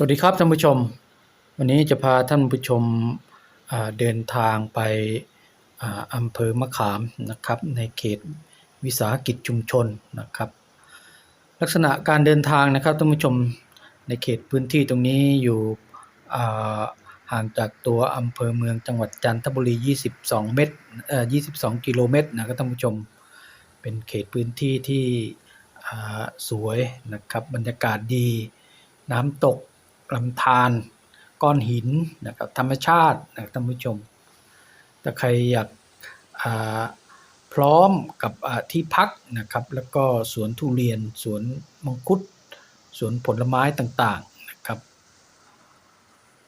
สวัสดีครับท่านผู้ชม วันนี้จะพาท่านผู้ชมเดินทางไปอำเภอมะขามนะครับในเขตวิสาหกิจชุมชนนะครับ ลักษณะการเดินทางนะครับท่านผู้ชมในเขตพื้นที่ตรงนี้อยู่ห่างจากตัวอำเภอเมืองจังหวัดจันทบุรี 22 เมตรเอ่อ22 กิโลเมตรนะครับท่านผู้ชมเป็นเขตพื้นที่ที่สวยนะครับบรรยากาศดีน้ำตก ลำธารก้อนหินนะครับธรรมชาตินะท่านผู้ชม ถ้าใครอยากพร้อมกับที่พักนะครับ แล้วก็สวนทุเรียนสวนมังคุดสวนผลไม้ต่างๆนะครับ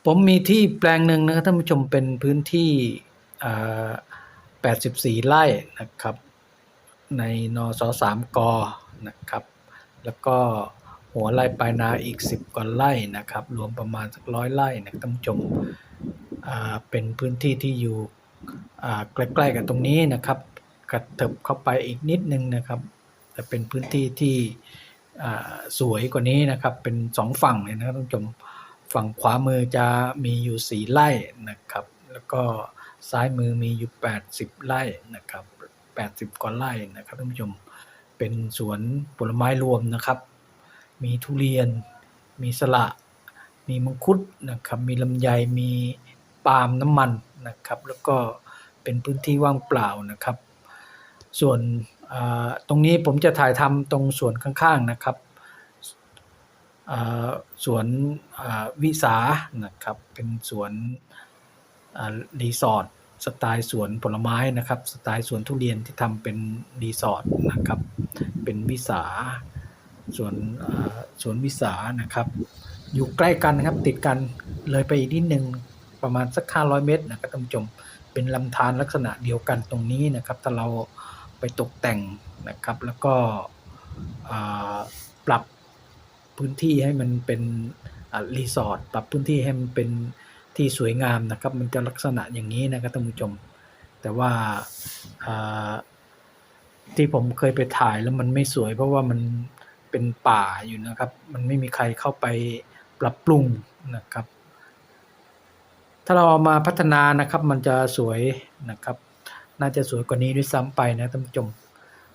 ผมมีที่แปลงหนึ่งนะครับท่านผู้ชมเป็นพื้นที่ 84 ไร่นะครับ ในนสสามกนะครับ แล้วก็ หัวไร่ปลายนาอีก 10กว่าไร่นะครับ รวมประมาณสักร้อยไร่นะท่านผู้ชมเป็นพื้นที่ที่อยู่ใกล้ๆกับตรงนี้นะครับกระเถิบเข้าไปอีกนิดนึงนะครับแต่เป็นพื้นที่ที่สวยกว่านี้นะครับ เป็นสองฝั่งเลยนะครับท่านผู้ชมฝั่งขวามือจะมีอยู่4ไร่นะครับ แล้วก็ซ้ายมือมีอยู่ 80 ไร่นะครับ 80 กว่าไร่นะครับท่านผู้ชมเป็นสวนผลไม้รวมนะครับ มีทุเรียน มีสละ มีมังคุดนะครับ มีลำไย มีปาล์มน้ำมันนะครับ แล้วก็เป็นพื้นที่ว่างเปล่านะครับ ส่วนตรงนี้ผมจะถ่ายทำตรงส่วนข้างๆนะครับสวนวิสานะครับ เป็นสวนรีสอร์ทสไตล์สวนผลไม้นะครับ สไตล์สวนทุเรียนที่ทำเป็นรีสอร์ทนะครับ เป็นวิสา สวนสวนวิสานะครับ อยู่ใกล้กันนะครับ ติดกันเลยไปอีกนิดนึงประมาณสัก 500 เมตรนะครับท่านผู้ชมเป็นลำธารลักษณะเดียวกันตรงนี้นะครับ ถ้าเราไปตกแต่งนะครับ แล้วก็ปรับพื้นที่ให้มันเป็นรีสอร์ทปรับพื้นที่ให้มันเป็นที่สวยงามนะครับ มันจะลักษณะอย่างนี้นะครับท่านผู้ชม แต่ว่าอ่าที่ผมเคยไปถ่ายแล้วมันไม่สวย เพราะว่ามัน เป็นป่าอยู่นะครับ มันไม่มีใครเข้าไปปรับปรุงนะครับ ถ้าเราเอามาพัฒนานะครับมันจะสวยนะครับ น่าจะสวยกว่านี้ด้วยซ้ำไปนะท่านผู้ชม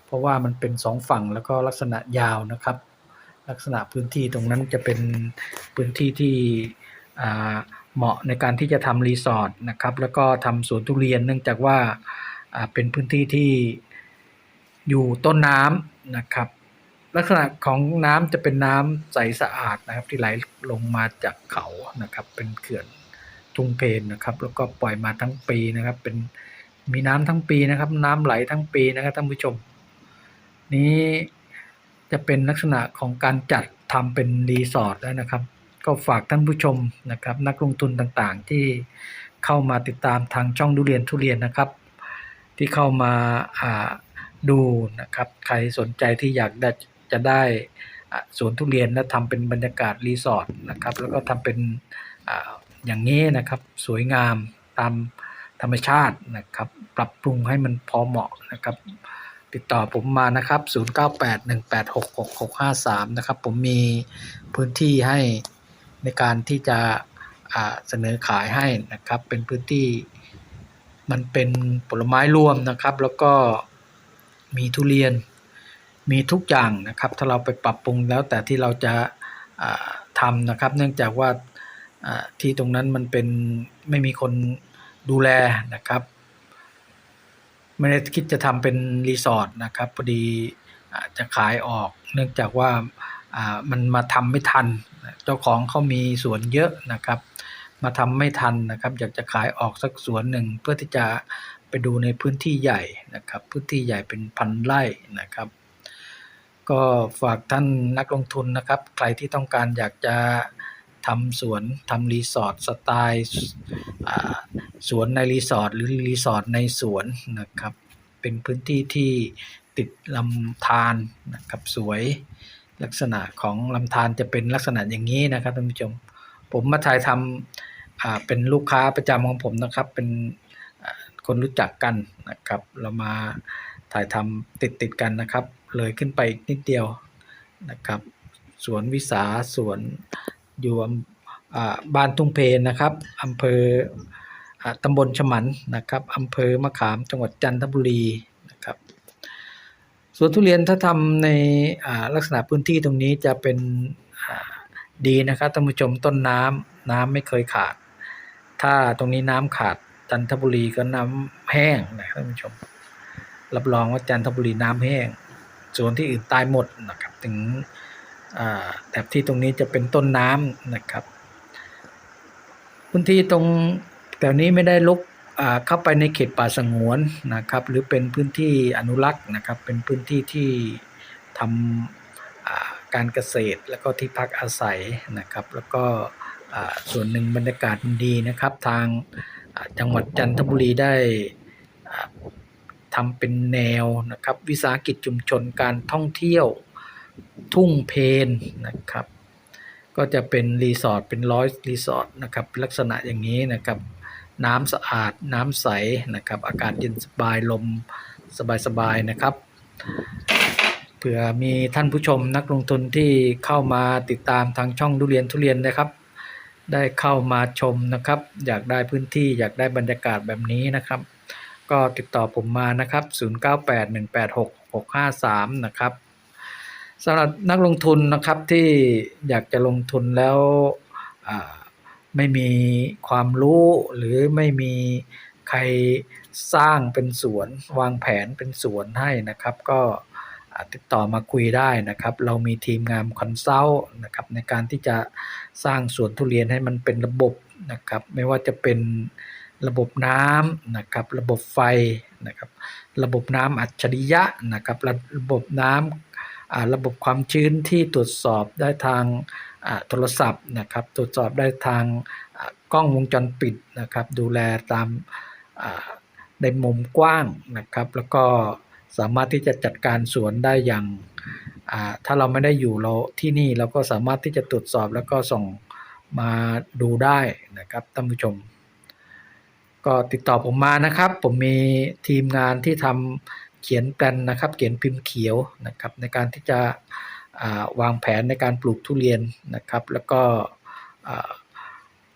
เพราะว่ามันเป็นสองฝั่งแล้วก็ลักษณะยาวนะครับ ลักษณะพื้นที่ตรงนั้นจะเป็นพื้นที่ที่เหมาะในการที่จะทำรีสอร์ทนะครับ แล้วก็ทำสวนทุเรียนเนื่องจากว่าเป็นพื้นที่ที่อยู่ต้นน้ำนะครับ ลักษณะของน้ำจะเป็นน้ำใสสะอาดนะครับ ที่ไหลลงมาจากเขานะครับ เป็นเขื่อนทุ่งเพนนะครับ แล้วก็ปล่อยมาทั้งปีนะครับ เป็นมีน้ำทั้งปีนะครับ น้ำไหลทั้งปีนะครับท่านผู้ชม นี้จะเป็นลักษณะของการจัดทำเป็นรีสอร์ทแล้วนะครับ ก็ฝากท่านผู้ชมนะครับ นักลงทุนต่างๆ ที่เข้ามาติดตามทางช่องดูเรียนทุเรียนนะครับ ที่เข้ามาอ่าดูนะครับ ใครสนใจที่อยากได้ จะได้สวนทุเรียนและทำเป็นบรรยากาศรีสอร์ทนะครับ แล้วก็ทำเป็นออย่างนี้นะครับ สวยงามตามธรรมชาตินะครับ ปรับปรุงให้มันพอเหมาะนะครับ ติดต่อผมมานะครับ 0981866653 นะครับ ผมมีพื้นที่ให้ในการที่จะเสนอขายให้นะครับ เป็นพื้นที่มันเป็นผลไม้รวมนะครับ แล้วก็มีทุเรียน มีทุกอย่างนะครับ ถ้าเราไปปรับปรุงแล้วแต่ที่เราจะทำนะครับ เนื่องจากว่าที่ตรงนั้นมันเป็นไม่มีคนดูแลนะครับ ไม่ได้คิดจะทำเป็นรีสอร์ทนะครับพอดีจะขายออก เนื่องจากว่าอ่ามันมาทำไม่ทัน เจ้าของเขามีสวนเยอะนะครับ มาทำไม่ทันนะครับ อยากจะขายออกสักสวนหนึ่งเพื่อที่จะไปดูในพื้นที่ใหญ่นะครับ พื้นที่ใหญ่เป็นพันไร่นะครับ ก็ฝากท่านนักลงทุนนะครับ ใครที่ต้องการอยากจะทำสวนทำรีสอร์ทสไตล์สวนในรีสอร์ทหรือรีสอร์ทในสวนนะครับ เป็นพื้นที่ที่ติดลำธารนะครับสวยลักษณะของลำธารจะเป็นลักษณะอย่างนี้นะครับท่านผู้ชม ผมมาถ่ายทำเป็นลูกค้าประจำของผมนะครับ เป็นคนรู้จักกันนะครับ เรามาถ่ายทำติดติดกันนะครับ เลยขึ้นไปอีกนิดเดียวนะครับสวนวิสาสวนอยู่บ้านทุ่งเพนนะครับอำเภออตำบลฉมันนะครับอำเภอมะขามจังหวัดจันทบุรีนะครับสวนทุเรียนถ้าทำในลักษณะพื้นที่ตรงนี้จะเป็นดีนะครับท่านผู้ชมต้นน้ำน้ำไม่เคยขาด ถ้าตรงนี้น้ำขาดจันทบุรีก็น้ำแห้งนะท่านผู้ชมรับรองว่าจันทบุรีน้ำแห้ง ส่วนที่อื่นตายหมดนะครับ ถึงแถบที่ตรงนี้จะเป็นต้นน้ำนะครับพื้นที่ตรงแถวนี้ไม่ได้ลุกเข้าไปในเขตป่าสงวนนะครับ หรือเป็นพื้นที่อนุรักษ์นะครับ เป็นพื้นที่ที่ทำการเกษตรแล้วก็ที่พักอาศัยนะครับ แล้วก็ส่วนหนึ่งบรรยากาศมันดีนะครับ ทางจังหวัดจันทบุรีได้ ทำเป็นแนวนะครับ วิสาหกิจชุมชนการท่องเที่ยวทุ่งเพนนะครับ ก็จะเป็นรีสอร์ทเป็นร้อยรีสอร์ทนะครับลักษณะอย่างนี้นะครับ น้ำสะอาดน้ำใสนะครับ อากาศเย็นสบายลมสบายๆนะครับเผื่อมีท่านผู้ชมนักลงทุนที่เข้ามาติดตามทางช่องทุเรียนทุเรียนนะครับ ได้เข้ามาชมนะครับ อยากได้พื้นที่อยากได้บรรยากาศแบบนี้นะครับ ก็ติดต่อผมมานะครับ 098186653 นะครับสำหรับนักลงทุนนะครับที่อยากจะลงทุนแล้วไม่มีความรู้หรือไม่มีใครสร้างเป็นสวน วางแผนเป็นสวนให้นะครับ ก็ติดต่อมาคุยได้นะครับ เรามีทีมงานคอนซัลท์นะครับในการที่จะสร้างสวนทุเรียนให้มันเป็นระบบนะครับ ไม่ว่าจะเป็น ระบบน้ำนะครับระบบไฟนะครับระบบน้ำอัจฉริยะนะครับระระบบน้ำอ่าระบบความชื้นที่ตรวจสอบได้ทางโทรศัพท์นะครับตรวจสอบได้ทางกล้องวงจรปิดนะครับดูแลตามในมุมกว้างนะครับแล้วก็สามารถที่จะจัดการสวนได้อย่างถ้าเราไม่ได้อยู่เราที่นี่เราก็สามารถที่จะตรวจสอบแล้วก็ส่งมาดูได้นะครับท่านผู้ชม ก็ติดต่อผมมานะครับ ผมมีทีมงานที่ทำเขียนแปลนนะครับ เขียนพิมพ์เขียวนะครับ ในการที่จะวางแผนในการปลูกทุเรียนนะครับ แล้วก็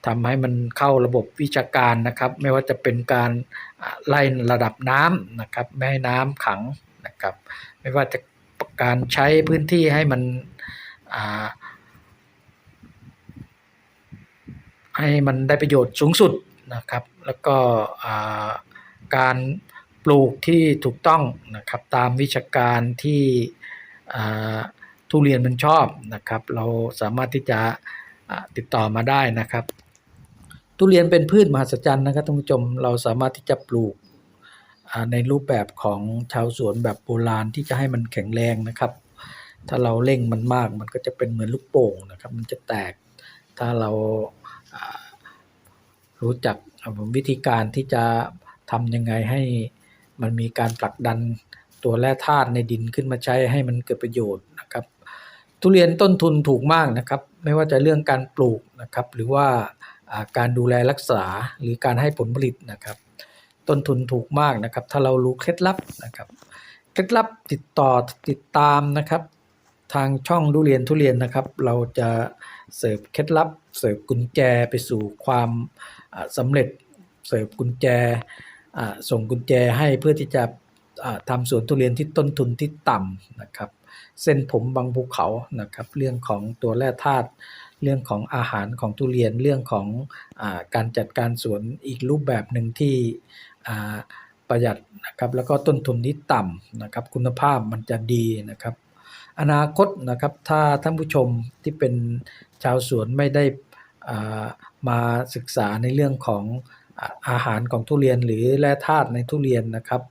ทำให้มันเข้าระบบวิชาการนะครับ ไม่ว่าจะเป็นการไล่ระดับน้ำนะครับ ไม่ให้น้ำขังนะครับ ไม่ว่าจะการใช้พื้นที่ให้มันให้มันได้ประโยชน์สูงสุด นะครับ แล้วก็การปลูกที่ถูกต้องนะครับตามวิชาการที่ทุเรียนมันชอบนะครับ เราสามารถที่จะติดต่อมาได้นะครับ ทุเรียนเป็นพืชมหัศจรรย์นะครับท่านผู้ชมเราสามารถที่จะปลูกในรูปแบบของชาวสวนแบบโบราณที่จะให้มันแข็งแรงนะครับ ถ้าเราเร่งมันมากมันก็จะเป็นเหมือนลูกโป่งนะครับ มันจะแตก ถ้าเรา รู้จักวิธีการที่จะทำยังไงให้มันมีการผลักดันตัวแร่ธาตุในดินขึ้นมาใช้ให้มันเกิดประโยชน์นะครับ ทุเรียนต้นทุนถูกมากนะครับ ไม่ว่าจะเรื่องการปลูกนะครับ หรือว่าการดูแลรักษาหรือการให้ผลผลิตนะครับ ต้นทุนถูกมากนะครับ ถ้าเรารู้เคล็ดลับนะครับ เคล็ดลับติดต่อติดตามนะครับ ทางช่องทุเรียนทุเรียนนะครับ เราจะเสิร์ฟเคล็ดลับ เสิร์ฟกุญแจไปสู่ความสำเร็จ เสิร์ฟกุญแจส่งกุญแจให้เพื่อที่จะทำสวนทุเรียนที่ต้นทุนที่ต่ำนะครับ เส้นผมบางภูเขานะครับ เรื่องของตัวแร่ธาตุเรื่องของอาหารของทุเรียนเรื่องของอการจัดการสวนอีกรูปแบบหนึ่งที่ประหยัดนะครับ แล้วก็ต้นทุนที่ต่ำนะครับ คุณภาพมันจะดีนะครับ อนาคตนะครับถ้าท่านผู้ชมที่เป็นชาวสวนไม่ได้มาศึกษาในเรื่องของอาอาหารของทุเรียนหรือแร่ธาตุในทุเรียนนะครับ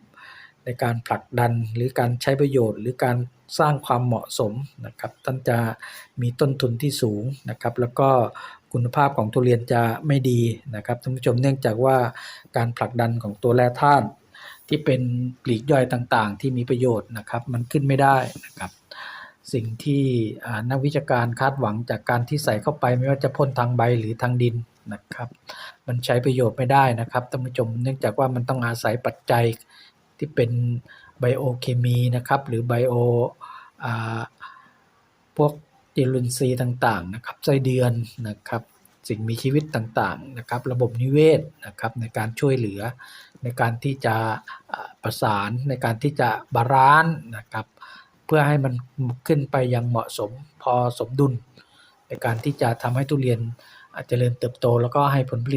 ในการผลักดันหรือการใช้ประโยชน์ หรือการสร้างความเหมาะสมนะครับท่านจะมีต้นทุนที่สูงนะครับ แล้วก็คุณภาพของทุเรียนจะไม่ดีนะครับท่านผู้ชมเนื่องจากว่าการผลักดันของตัวแร่ธาตุที่เป็นปลีกย่อยต่างๆ ที่มีประโยชน์นะครับ มันขึ้นไม่ได้นะครับ สิ่งที่นักวิชาการคาดหวังจากการที่ใส่เข้าไปไม่ว่าจะพ่นทางใบหรือทางดินนะครับมันใช้ประโยชน์ไม่ได้นะครับท่านผู้ชมเนื่องจากว่ามันต้องอาศัยปัจจัยที่เป็นไบโอเคมีนะครับหรือไบโอพวกจุลินทรีย์ต่างๆนะครับไส้เดือนนะครับสิ่งมีชีวิตต่างๆนะครับระบบนิเวศนะครับในการช่วยเหลือในการที่จะประสานในการที่จะบาลานซ์นะครับ เพื่อให้มันขึ้นไปอยังเหมาะสมพอสมดุล ในการที่จะทำให้ทุเรียนอาเจริญเติบโต แล้วก็ให้ผลผลิต